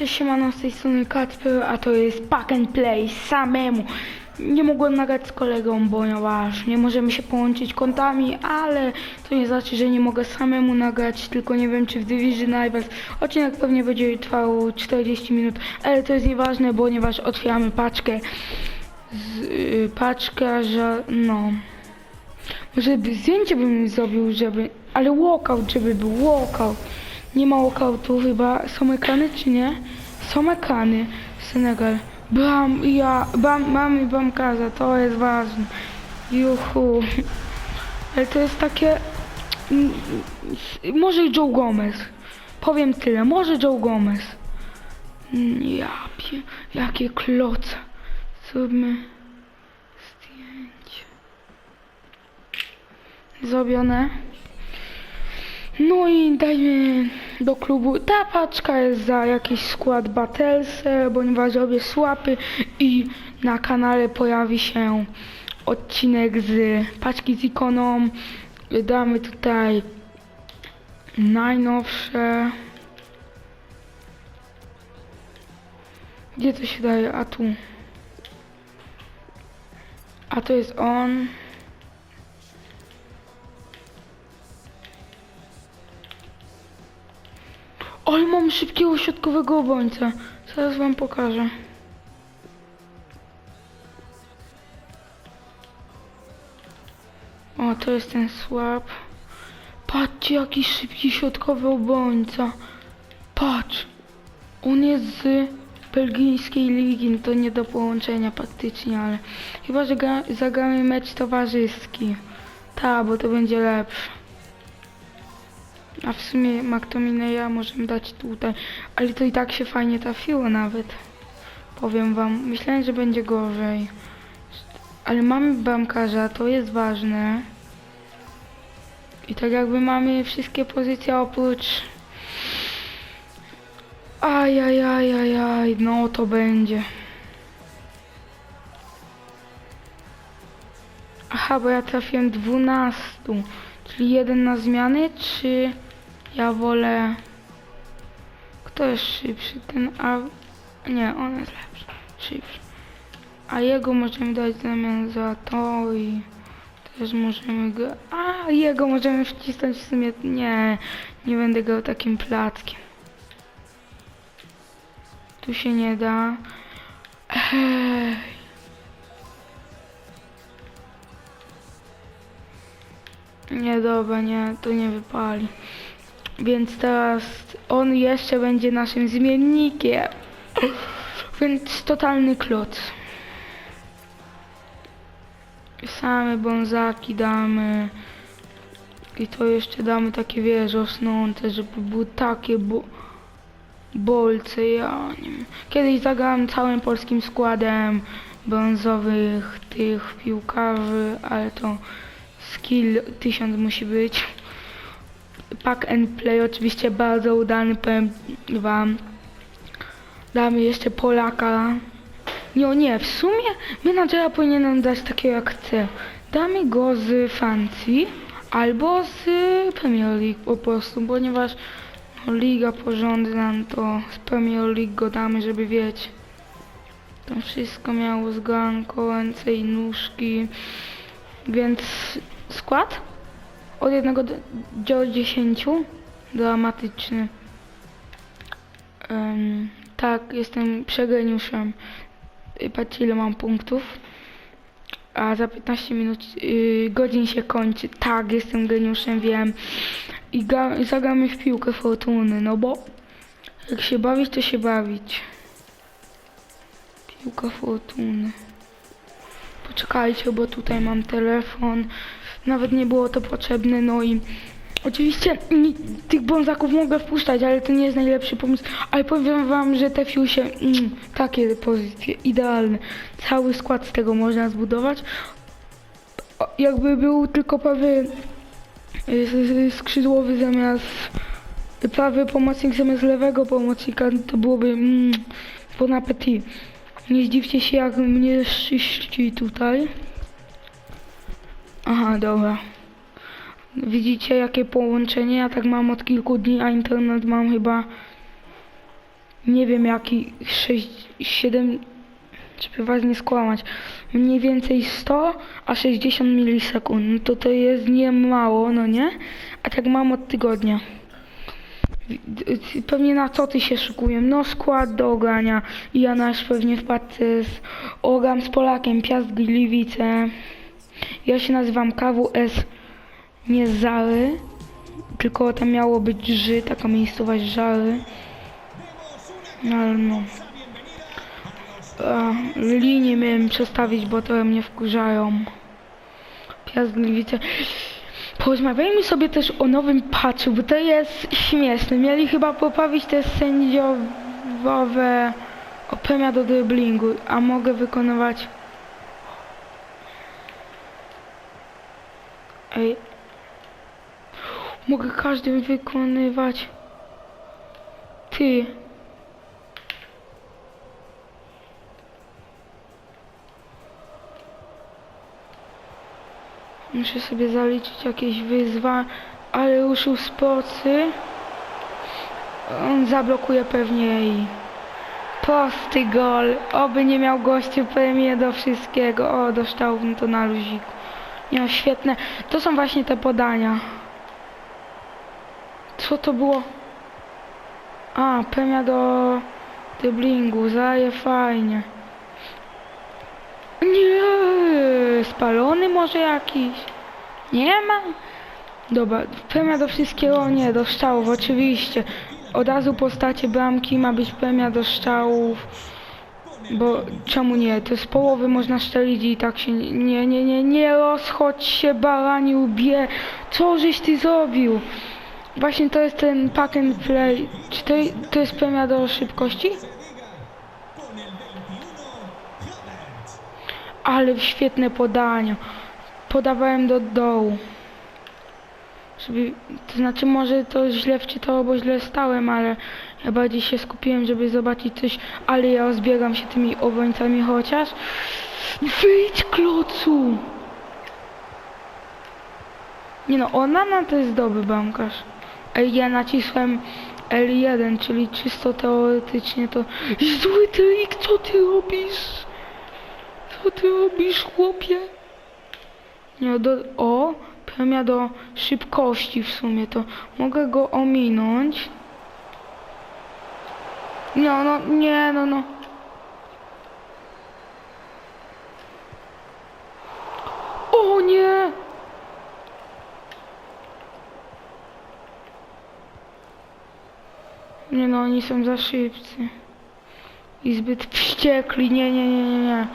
Cześć, siemano, z tej strony Kacper, a to jest Pack and Play samemu. Nie mogłem nagrać z kolegą, ponieważ nie możemy się połączyć kontami, ale to nie znaczy, że nie mogę samemu nagrać, tylko nie wiem czy w Division Rivals. Odcinek pewnie będzie trwał 40 minut, ale to jest nieważne, ponieważ otwieramy paczkę. Z, y, paczka, że no... Może zdjęcie bym zrobił, żeby... Ale walkout, żeby był walkout. Nie ma walkoutu chyba. Są ekrany czy nie? Są ekrany. Senegal. Bram, ja, bam, mamy bramkarza, to jest ważne. Juhu. Ale to jest takie... mm, Może Joe Gomez. Powiem tyle, może Joe Gomez. Mm, Ja pie... Jakie kloce. Zróbmy zdjęcie. Zrobione. No i dajmy do klubu. Ta paczka jest za jakiś skład Battlese, ponieważ robię słapy i na kanale pojawi się odcinek z paczki z ikoną. Damy tutaj najnowsze. Gdzie to się daje? A tu. A to jest on. Ale mam szybkiego środkowego obrońcę. Zaraz wam pokażę. O, to jest ten słab. Patrzcie, jaki szybki środkowy obrońca. Patrz. On jest z belgijskiej ligi, no to nie do połączenia praktycznie, ale chyba, że gra, zagramy mecz towarzyski. Ta, bo to będzie lepsze. A w sumie McTominaya możemy dać tutaj, ale to i tak się fajnie trafiło nawet. Powiem wam, myślałem, że będzie gorzej. Ale mamy bramkarza, to jest ważne. I tak jakby mamy wszystkie pozycje oprócz... Ajajajajaj, no to będzie. Aha, bo ja trafiłem 12. Czyli jeden na zmiany, czy ja wolę... Kto jest szybszy? Ten A... Nie, on jest lepszy. Szybszy. A jego możemy dać w zamian za to i... Też możemy go... A, jego możemy wcisnąć w sumie... Nie, nie będę go takim plackiem. Tu się nie da. Hej. Nie, dobra, nie, to nie wypali. Więc teraz on jeszcze będzie naszym zmiennikiem. Więc totalny kloc. Same bonzaki damy. I to jeszcze damy takie wiesz, rosnące, żeby były takie bo bolce, ja nie wiem. Kiedyś zagrałem całym polskim składem brązowych tych piłkarzy, ale to skill 1000 musi być. Pack and play oczywiście bardzo udany, powiem wam. Damy jeszcze Polaka. Nie, nie, w sumie menadżera powinienem dać takiego jak chcę. Damy go z Fancy albo z Premier League po prostu, ponieważ no, liga porządna, no to z Premier League go damy, żeby wiecie. To wszystko miało zganko, ręce i nóżki. Więc skład? Od 1 do, do 10. Dramatyczny. Em, tak, jestem przegeniuszem. Y, Patrzcie ile mam punktów. A za 15 minut y, godzin się kończy. Tak, jestem geniuszem, wiem. I ga, zagramy w piłkę fortuny, no bo jak się bawić, to się bawić. Piłka fortuny. Poczekajcie, bo tutaj mam telefon. Nawet nie było to potrzebne, no i oczywiście nie, tych bonzaków mogę wpuszczać, ale to nie jest najlepszy pomysł. Ale powiem wam, że te fiusie, mm, takie pozycje, idealne. Cały skład z tego można zbudować. Jakby był tylko prawy y, y, skrzydłowy zamiast prawy pomocnik zamiast lewego pomocnika, to byłoby mm, bon appetit. Nie zdziwcie się jak mnie szyści tutaj. Aha, dobra. Widzicie jakie połączenie? Ja tak mam od kilku dni, a internet mam chyba nie wiem jaki 6, 7, żeby was nie skłamać, mniej więcej 100 a 60 milisekund, no to to jest nie mało, no nie? A tak mam od tygodnia. Pewnie na co ty się szykuję? No skład do ogrania. I ja nasz pewnie w paczce z Ogram z Polakiem, Piast Gliwice. Ja się nazywam KWS nie Zary, tylko tam miało być Ży, taka miejscowość Żary. No ale no. A, linię miałem przestawić, bo to mnie wkurzają. Piast Gliwice. Porozmawiajmy sobie też o nowym patchu, bo to jest śmieszne. Mieli chyba poprawić te sędziowe o premia do driblingu, a mogę wykonywać... Ej. Mogę każdym wykonywać... Ty. Muszę sobie zaliczyć jakieś wyzwa, ale ruszył z procy. On zablokuje pewnie i... Prosty gol. Oby nie miał gościu premię do wszystkiego. O, dostał to na luziku. Nie, świetne. To są właśnie te podania. Co to było? A, premia do driblingu. Zaje fajnie. Nie, spalony może jakiś. Nie ma. Dobra, premia do wszystkiego nie, do strzałów oczywiście. Od razu postacie bramki ma być premia do strzałów. Bo czemu nie? To z połowy można strzelić i tak się nie, nie, nie, nie rozchodź się baraniu bie. Co żeś ty zrobił? Właśnie to jest ten pack and play. Czy to, to jest premia do szybkości? Ale świetne podania. Podawałem do dołu. Żeby, to znaczy może to źle wczytało, bo źle stałem, ale bardziej się skupiłem, żeby zobaczyć coś, ale ja rozbiegam się tymi obrońcami chociaż. Wyjdź klocu! Nie no, Onana to jest dobry bramkarz. Ej, ja nacisłem L1, czyli czysto teoretycznie to... Zły trik, co ty robisz? Co ty robisz, chłopie? Nie, do, o, premia do szybkości w sumie, to mogę go ominąć. No, no, nie, no, no. O nie! Nie no, oni są za szybcy. I zbyt wściekli, nie, nie, nie, nie, nie.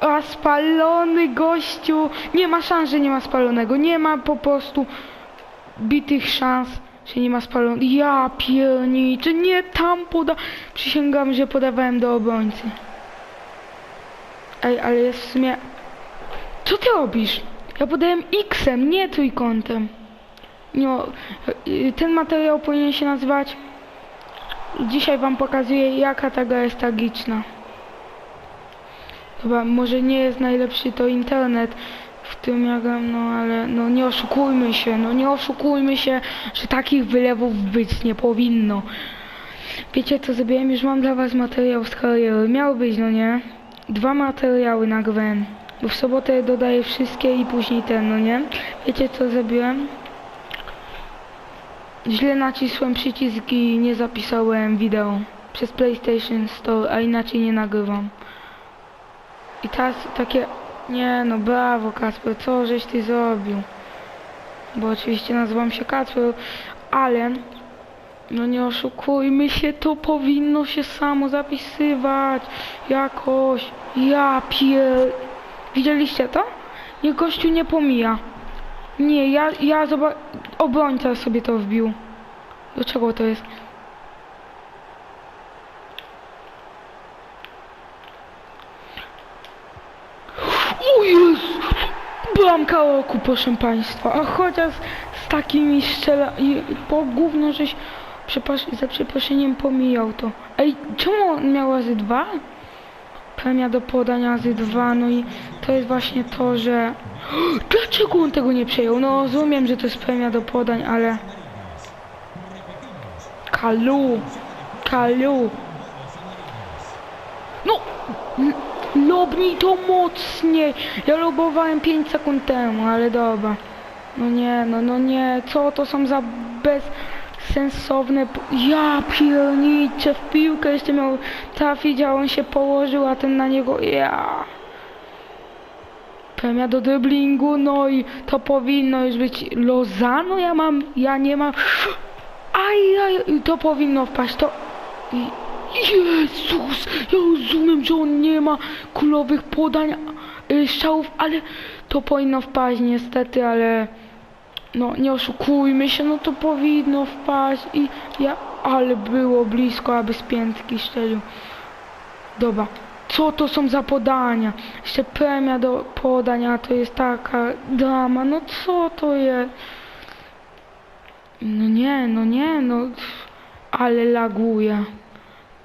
A spalony gościu! Nie ma szans, że nie ma spalonego. Nie ma po prostu bitych szans, że nie ma spalonego. Ja pierniczę, nie tam poda... Przysięgam, że podawałem do obrońcy. Ej, ale jest w sumie... Co ty robisz? Ja podałem X-em, nie trójkątem. No, y, ten materiał powinien się nazywać... Dzisiaj wam pokazuję, jaka ta gra jest tragiczna. Chyba może nie jest najlepszy to internet, gram, no ale no nie oszukujmy się, no nie oszukujmy się, że takich wylewów być nie powinno. Wiecie co zrobiłem? Już mam dla was materiał z kariery. Miał być, no nie? Dwa materiały na Gwen. Bo w sobotę dodaję wszystkie i później ten, no nie? Wiecie co zrobiłem? Źle nacisłem przycisk i nie zapisałem wideo przez PlayStation Store, a inaczej nie nagrywam. I teraz takie, nie no brawo Kacper, co żeś ty zrobił? Bo oczywiście nazywam się Kacper, ale no nie oszukujmy się, to powinno się samo zapisywać jakoś. Ja pier... Widzieliście to? Niech gościu nie pomija. Nie, ja, ja zobacz... Obrońca sobie to wbił. Do czego to jest? O Jezu! Bramka roku, proszę Państwa. A chociaż z takimi strzela... i Po gówno żeś przepasz... za przeproszeniem pomijał to. Ej, czemu on miał razy dwa? Premia do podania razy dwa, no i to jest właśnie to, że... Dlaczego on tego nie przejął? No rozumiem, że to jest premia do podań, ale... Kalu! Kalu! No! Lobnij to mocniej! Ja lobowałem 5 sekund temu, ale dobra. No nie, no, no nie, co to są za bezsensowne... Ja pierniczę, w piłkę jeszcze miał trafić, a on się położył, a ten na niego... Ja... Premia do driblingu, no i to powinno już być Lozano, ja mam, ja nie mam... Aj, aj, to powinno wpaść, to... I- Jezus, ja rozumiem, że on nie ma kulowych podań, y, strzałów, ale to powinno wpaść niestety, ale... No, nie oszukujmy się, no to powinno wpaść i ja... Ale było blisko, aby z piętki strzelił. Dobra, co to są za podania? Jeszcze premia do podania to jest taka drama, no co to jest? No nie, no nie, no ale laguje.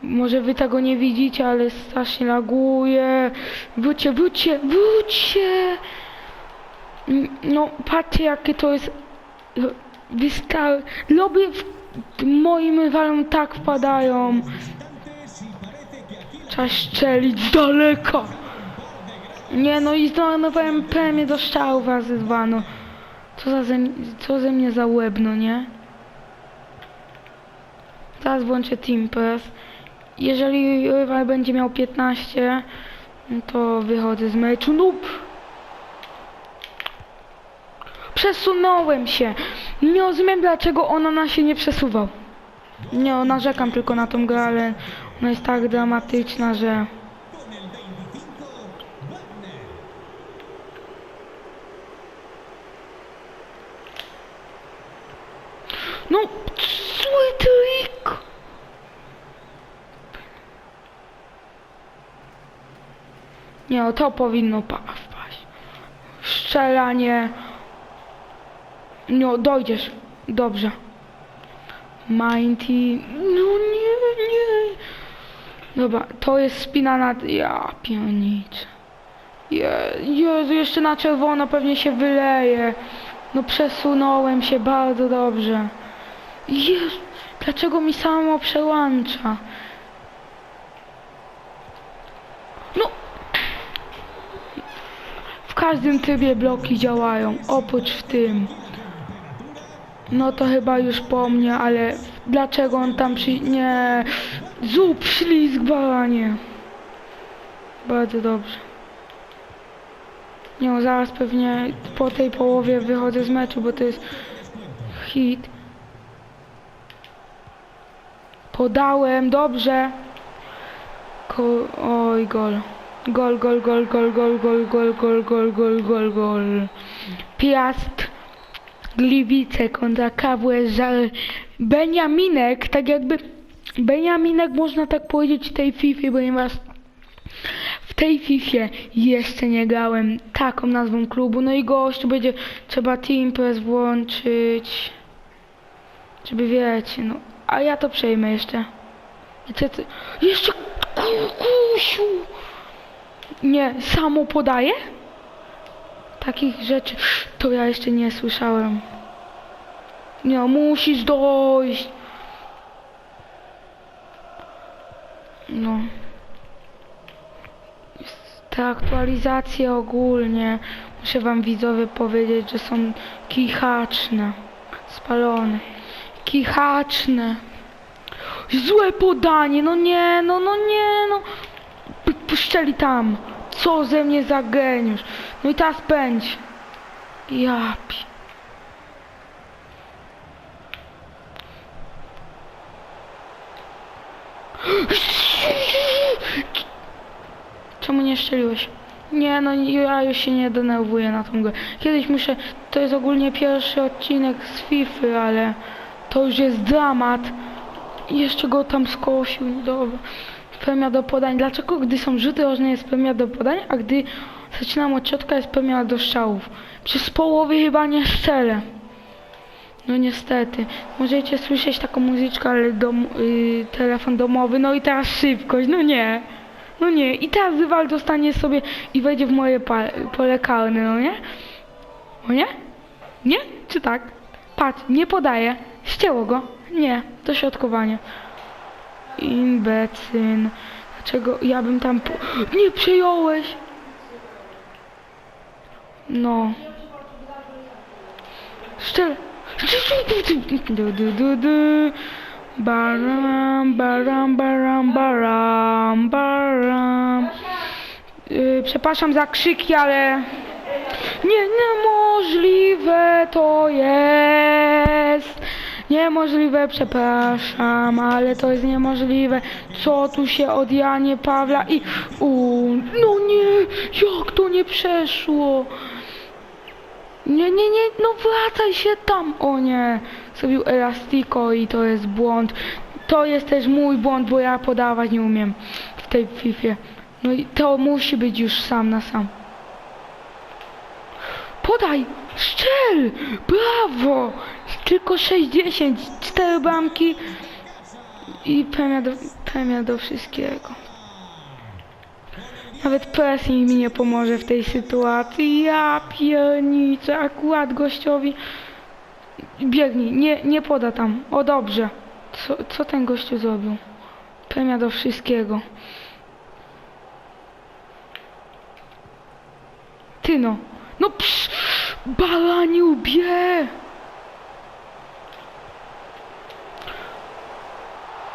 Może wy tego nie widzicie, ale strasznie laguje. Wróćcie, wróćcie, wróćcie! No patrzcie jakie to jest wystar... Lobby w moim rywalom tak wpadają. Trzeba strzelić z daleka. Nie no i zmarnowałem premię do strzałów razy dwa, no. Co, za ze, co ze mnie za łeb, no nie? Teraz włączę Team Press. Jeżeli rywal będzie miał 15, no to wychodzę z meczu. No! Przesunąłem się. Nie rozumiem dlaczego ona na się nie przesuwał. Nie, narzekam tylko na tą grę, ale ona jest tak dramatyczna, że... No, zły trik! Nie, no, to powinno pa- wpaść. Strzelanie. No, dojdziesz. Dobrze. Mighty. No nie, nie. Dobra, to jest spina na... Ja pioniczę. Je, Jezu, jeszcze na czerwono pewnie się wyleje. No przesunąłem się bardzo dobrze. Jezu, dlaczego mi samo przełącza? No! Każdym trybie bloki działają, oprócz w tym. No to chyba już po mnie, ale dlaczego on tam przy... Nie... Zup, ślizg, baranie. Bardzo dobrze. Nie, no, zaraz pewnie po tej połowie wychodzę z meczu, bo to jest hit. Podałem, dobrze. Ko oj, gol. Gol, gol, gol, gol, gol, gol, gol, gol, gol, gol, gol, gol. Piast. Gliwice kontra KWS. Beniaminek, tak jakby Beniaminek można tak powiedzieć w tej FIFA, ponieważ w tej FIFA jeszcze nie grałem taką nazwą klubu. No i gościu będzie trzeba Team Press włączyć. Żeby wiecie, no. A ja to przejmę jeszcze. Wiecie? Jeszcze kukusiu! Nie, samo podaje? Takich rzeczy to ja jeszcze nie słyszałem. Nie, musisz dojść. No. Te aktualizacje ogólnie, muszę wam widzowie powiedzieć, że są kichaczne. Spalone. Kichaczne. Złe podanie, no nie, no, no nie, no. P- Puszczeli tam. Co ze mnie za geniusz. No i teraz pędź. Ja pi... Czemu nie strzeliłeś? Nie, no ja już się nie denerwuję na tą grę. Kiedyś muszę... To jest ogólnie pierwszy odcinek z FIFA, ale... To już jest dramat. Jeszcze go tam skosił. Dobra. Premia do podań. Dlaczego gdy są rzuty rożne jest premia do podań, a gdy zaczynam od środka jest premia do strzałów? Przez połowy chyba nie strzelę. No niestety. Możecie słyszeć taką muzyczkę, ale dom, y, telefon domowy. No i teraz szybkość. No nie. No nie. I teraz rywal dostanie sobie i wejdzie w moje pole karne, no nie? No nie? Nie? Czy tak? Patrz, nie podaje. Ścięło go. Nie. Dośrodkowanie. Imbecyn. Dlaczego ja bym tam... Po... Nie przejąłeś! No. Szczel... Du, du, du, du. Baram, baram, baram, baram, baram. Yy, przepraszam za krzyki, ale... Nie, niemożliwe to jest. Niemożliwe, przepraszam, ale to jest niemożliwe. Co tu się od Janie Pawla i... U, no nie, jak to nie przeszło? Nie, nie, nie, no wracaj się tam. O nie, zrobił elastiko i to jest błąd. To jest też mój błąd, bo ja podawać nie umiem w tej Fifie. No i to musi być już sam na sam. Podaj! Strzel! Brawo! Tylko 60, 4 bramki i premia do, premia do wszystkiego. Nawet pressing mi nie pomoże w tej sytuacji. Ja pierniczę, akurat gościowi... Biegnij, nie, nie poda tam. O dobrze. Co, co ten gościu zrobił? Premia do wszystkiego. Ty no. No psz, baraniu bie!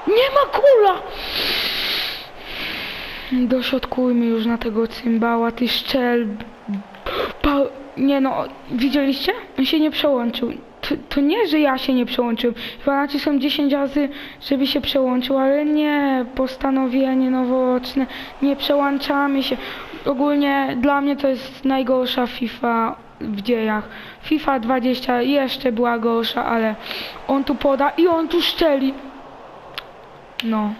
Nie ma kula! Dośrodkujmy już na tego cymbała, ty szczel... Pa... Nie no, widzieliście? On się nie przełączył. To, to nie, że ja się nie przełączyłem. Chyba nacisłem 10 razy, żeby się przełączył, ale nie, postanowienie noworoczne, nie przełączamy się. Ogólnie dla mnie to jest najgorsza FIFA w dziejach. FIFA 20 jeszcze była gorsza, ale on tu poda i on tu szczeli. No.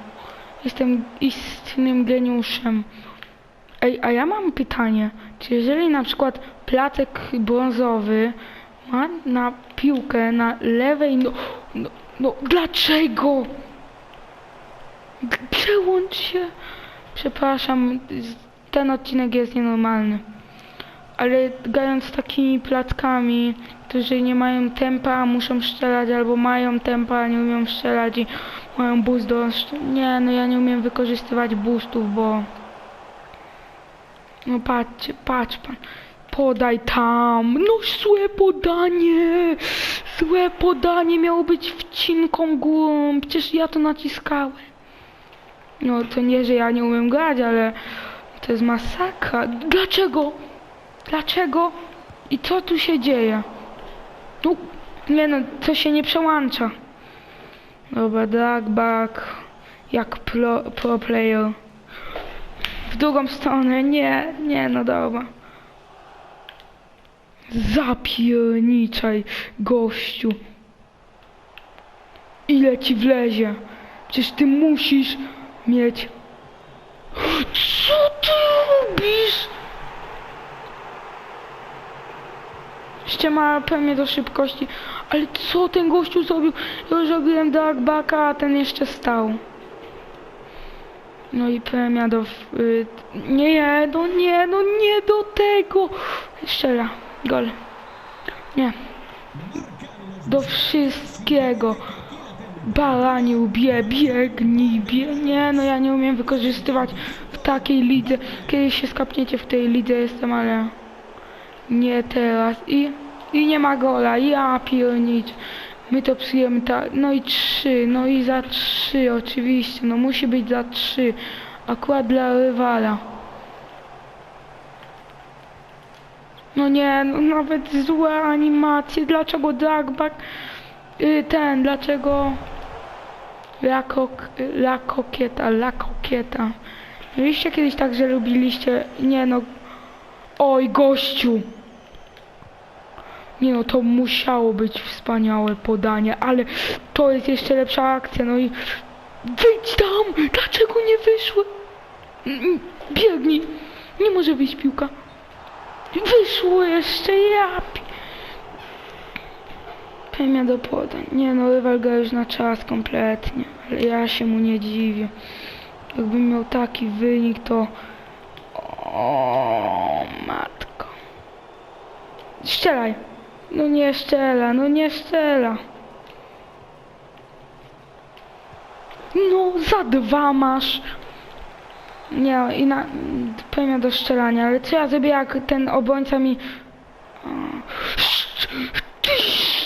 Jestem istnym geniuszem. Ej, a ja mam pytanie. Czy jeżeli na przykład placek brązowy ma na piłkę na lewej no... No, no dlaczego? Przełącz się. Przepraszam, ten odcinek jest nienormalny. Ale grając takimi plackami, którzy nie mają tempa, muszą strzelać, albo mają tempa, a nie umieją strzelać i mają boost do... Nie, no ja nie umiem wykorzystywać boostów, bo... No patrzcie, patrz pan. Podaj tam. No złe podanie. Złe podanie miało być wcinką górą. Przecież ja to naciskałem. No to nie, że ja nie umiem grać, ale to jest masakra. Dlaczego? Dlaczego? I co tu się dzieje? No, nie no, to się nie przełącza. Dobra, drag back. Jak pro, pro player. W drugą stronę, nie, nie, no dobra. Zapierniczaj, gościu. Ile ci wlezie? Przecież ty musisz mieć... Co ty robisz? Jeszcze ma premię do szybkości. Ale co ten gościu zrobił? Ja już robiłem darkbacka, a ten jeszcze stał. No i premia do... Y, nie, no nie, no nie do tego. Strzela. Gol. Nie. Do wszystkiego. Baraniu, bie, biegnij, bie. Nie, no ja nie umiem wykorzystywać w takiej lidze. Kiedyś się skapniecie w tej lidze jestem, ale... Nie teraz. I, i nie ma gola. Ja piernicz. My to psujemy tak. No i trzy. No i za trzy oczywiście. No musi być za trzy. Akurat dla rywala. No nie, no nawet złe animacje. Dlaczego dragback? Y, ten, dlaczego... La, kok, la kokieta, la kokieta. Mieliście kiedyś tak, że lubiliście... Nie no... Oj, gościu! Nie no, to musiało być wspaniałe podanie, ale to jest jeszcze lepsza akcja, no i... Wyjdź tam! Dlaczego nie wyszły? Mm, Biegnij! Nie może wyjść piłka. Wyszło jeszcze, ja... Premia do podań. Nie no, rywal gra już na czas kompletnie, ale ja się mu nie dziwię. Jakbym miał taki wynik, to... O matko. Strzelaj. No nie strzela, no nie strzela. No, za dwa masz. Nie, i na... Premia do strzelania, ale co ja zrobię jak ten obrońca mi...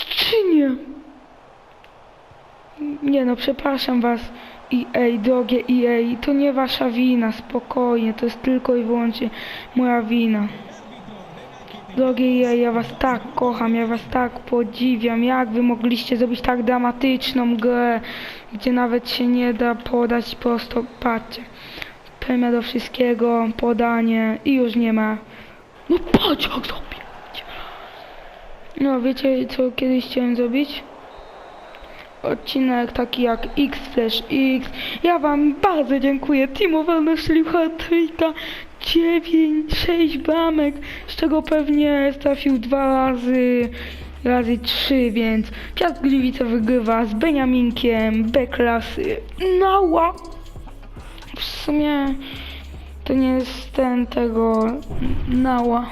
Czy nie? Nie no, przepraszam was. EA, drogie EA, to nie wasza wina, spokojnie, to jest tylko i wyłącznie moja wina. Drogie EA, ja was tak kocham, ja was tak podziwiam, jak wy mogliście zrobić tak dramatyczną grę, gdzie nawet się nie da podać prosto, patrzcie. Premia do wszystkiego, podanie i już nie ma. No patrz jak zrobić. No wiecie co kiedyś chciałem zrobić? odcinek taki jak X Flash X. Ja wam bardzo dziękuję. Werner strzelił hat-tricka. 9, 6 bramek, z czego pewnie trafił dwa razy, razy 3, więc Piast Gliwice wygrywa z Beniaminkiem B klasy. Nała! W sumie to nie jest ten tego Nała.